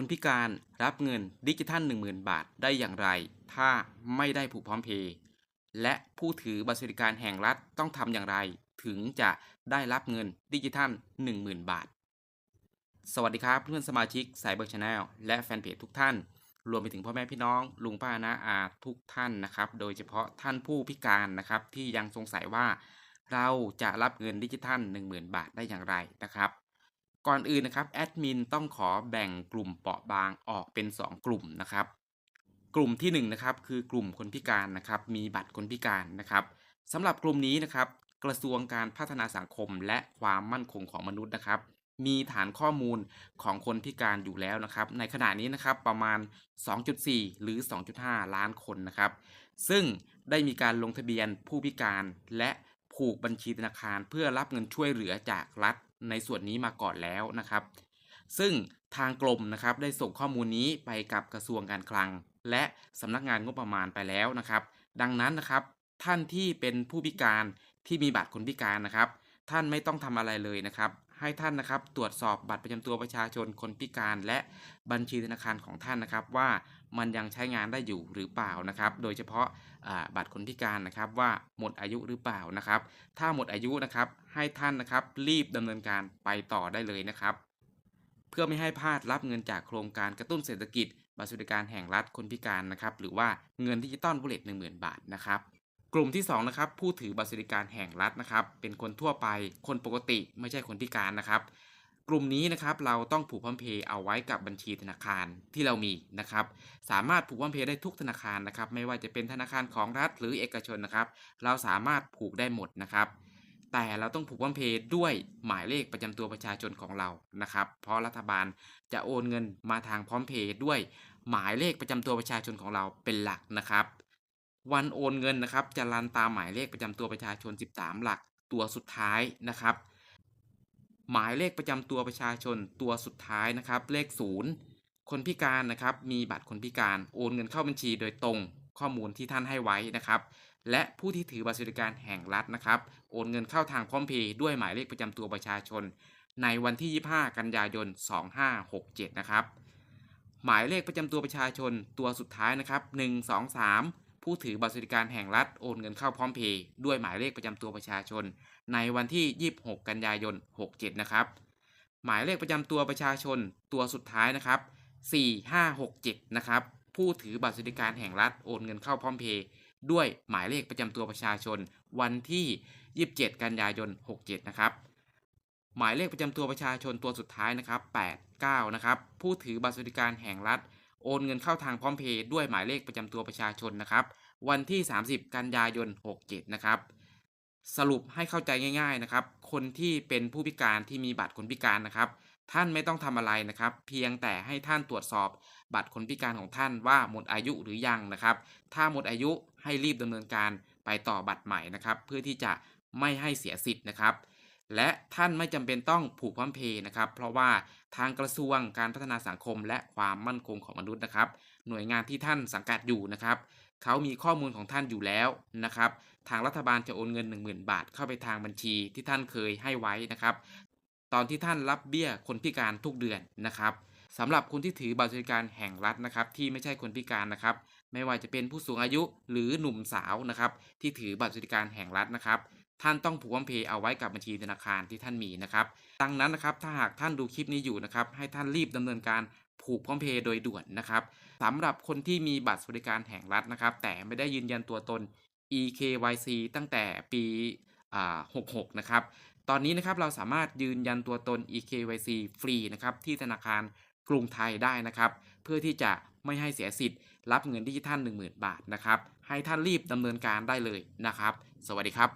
คนพิการรับเงินดิจิทัล 10,000 บาทได้อย่างไร ถ้าไม่ได้ผูกพร้อมเพย์และผู้ถือบัตรสวัสดิการแห่งรัฐต้องทำอย่างไร ถึงจะได้รับเงินดิจิทัล 10,000 บาท สวัสดีครับเพื่อนสมาชิกสายเบิร์ชาแนลและแฟนเพจทุกท่าน รวมไปถึงพ่อแม่พี่น้อง ลุงป้าน้าอาทุกท่านนะครับ โดยเฉพาะท่านผู้พิการนะครับที่ยังสงสัยว่าเราจะรับเงินดิจิทัล 10,000 บาทได้อย่างไรนะครับ ก่อนอื่นนะครับแอดมินต้องขอแบ่งกลุ่มเปราะบางออกเป็น 2 กลุ่มนะครับ กลุ่มที่1นนะครับคือกลุ่มคนพิการนะครับ มีบัตรคนพิการนะครับสำหรับกลุ่มนี้นะครับ กระทรวงการพัฒนาสังคมและความมั่นคงของมนุษย์นะครับ มีฐานข้อมูลของคนพิการอยู่แล้วนะครับ ในขณะนี้นะครับประมาณ 2.4 หรือ 2.5 ล้านคนนะครับ ซึ่งได้มีการลงทะเบียนผู้พิการและผูกบัญชีธนาคารเพื่อรับเงินช่วยเหลือจากรัฐ ในส่วนนี้มาก่อนแล้วนะครับ ซึ่งทางกรมนะครับได้ส่งข้อมูลนี้ไปกับกระทรวงการคลัง และสำนักงานงบประมาณไปแล้วนะครับ ดังนั้นนะครับ ท่านที่เป็นผู้พิการที่มีบัตรคนพิการนะครับ ท่านไม่ต้องทำอะไรเลยนะครับ ให้ท่านนะครับ ตรวจสอบบัตรประจำตัวประชาชนคนพิการและบัญชีธนาคารของท่านนะครับ ว่ามันยังใช้งานได้อยู่หรือเปล่านะครับ โดยเฉพาะาบัตรคนพิการนะครับว่าหมดอายุหรือเปล่านะครับ ถ้าหมดอายุนะครับให้ท่านนะครับ รีบดำเนินการไปต่อได้เลยนะครับ เพื่อไม่ให้พลาดรับเงินจากโครงการกระตุ้นเศรษฐกิจบัตรสวัสดิการแห่งรัฐคนพิการนะครับ หรือว่าเงินดิจิตอลบุลเลตหนึ่งหมื่นบาทนะครับ กลุ่มที่2นะครับผู้ถือบัตรสวัสดิการแห่งรัฐนะครับ เป็นคนทั่วไปคนปกติไม่ใช่คนพิการนะครับ กลุ่มนี้นะครับเราต้องผูกพร้อมเพย์เอาไว้กับบัญชีธนาคารที่เรามีนะครับ สามารถผูกพร้อมเพย์ได้ทุกธนาคารนะครับ ไม่ว่าจะเป็นธนาคารของรัฐหรือเอกชนนะครับ เราสามารถผูกได้หมดนะครับแต่เราต้องผูกพร้อมเพย์ด้วยหมายเลขประจำตัวประชาชนของเรานะครับ เพราะรัฐบาลจะโอนเงินมาทางพร้อมเพย์ด้วยหมายเลขประจำตัวประชาชนของเราเป็นหลักนะครับ วันโอนเงินนะครับ จะรันตามหมายเลขประจำตัวประชาชน 13 หลักตัวสุดท้ายนะครับ หมายเลขประจำตัวประชาชนตัวสุดท้ายนะครับ เลข 0 คนพิการนะครับ มีบัตรคนพิการโอนเงินเข้าบัญชีโดยตรงข้อมูลที่ท่านให้ไว้นะครับ และผู้ที่ถือบัตรสวัสดิการแห่งรัฐนะครับ โอนเงินเข้าทางพร้อมเพย์ด้วยหมายเลขประจำตัวประชาชน ในวันที่ 25 กันยายน 2567 นะครับ หมายเลขประจำตัวประชาชนตัวสุดท้ายนะครับ 1 2 3 ผู้ถือบัตรสวัสดิการแห่งรัฐโอนเงินเข้าพร้อมเพย์ด้วยหมายเลขประจำตัวประชาชน ในวันที่ 26 กันยายน 67 นะครับ หมายเลขประจำตัวประชาชนตัวสุดท้ายนะครับ 4567 นะครับ ผู้ถือบัตรสวัสดิการแห่งรัฐโอนเงินเข้าพร้อมเพย์ด้วยหมายเลขประจำตัวประชาชน วันที่ 27 กันยายน 67 นะครับ หมายเลขประจำตัวประชาชนตัวสุดท้ายนะครับ 89 นะครับ ผู้ถือบัตรสวัสดิการแห่งรัฐ โอนเงินเข้าทางพร้อมเพย์ด้วยหมายเลขประจำตัวประชาชนนะครับ วันที่ 30 กันยายน 67 นะครับ สรุปให้เข้าใจง่าย ๆนะครับ คนที่เป็นผู้พิการที่มีบัตรคนพิการนะครับ ท่านไม่ต้องทำอะไรนะครับ เพียงแต่ให้ท่านตรวจสอบบัตรคนพิการของท่านว่าหมดอายุหรือยังนะครับ ถ้าหมดอายุให้รีบดำเนินการไปต่อบัตรใหม่นะครับ เพื่อที่จะไม่ให้เสียสิทธิ์นะครับ และท่านไม่จำเป็นต้องผูกพร้อมเพย์นะครับ เพราะว่าทางกระทรวงการพัฒนาสังคมและความมั่นคงของมนุษย์นะครับ หน่วยงานที่ท่านสังกัดอยู่นะครับเขามีข้อมูลของท่านอยู่แล้วนะครับ ทางรัฐบาลจะโอนเงิน 10,000 บาทเข้าไปทางบัญชีที่ท่านเคยให้ไว้นะครับ ตอนที่ท่านรับเบี้ยคนพิการทุกเดือนนะครับสำหรับคนที่ถือบัตรสวัสดิการแห่งรัฐนะครับ ที่ไม่ใช่คนพิการนะครับ ไม่ว่าจะเป็นผู้สูงอายุหรือหนุ่มสาวนะครับ ที่ถือบัตรสวัสดิการแห่งรัฐนะครับ ท่านต้องผูกพร้อมเพย์เอาไว้กับบัญชีธนาคารที่ท่านมีนะครับดังนั้นนะครับถ้าหากท่านดูคลิปนี้อยู่นะครับให้ท่านรีบดำเนินการผูกพร้อมเพย์โดยด่วนนะครับสำหรับคนที่มีบัตรสวัสดิการแห่งรัฐนะครับ แต่ไม่ได้ยืนยันตัวตน EKYC ตั้งแต่ปี66 นะครับ ตอนนี้นะครับเราสามารถยืนยันตัวตน EKYC ฟรีนะครับที่ธนาคารกรุงไทยได้นะครับ เพื่อที่จะไม่ให้เสียสิทธิ์ รับเงินดิจิทัล 10,000 บาทนะครับ ให้ท่านรีบดำเนินการได้เลยนะครับ สวัสดีครับ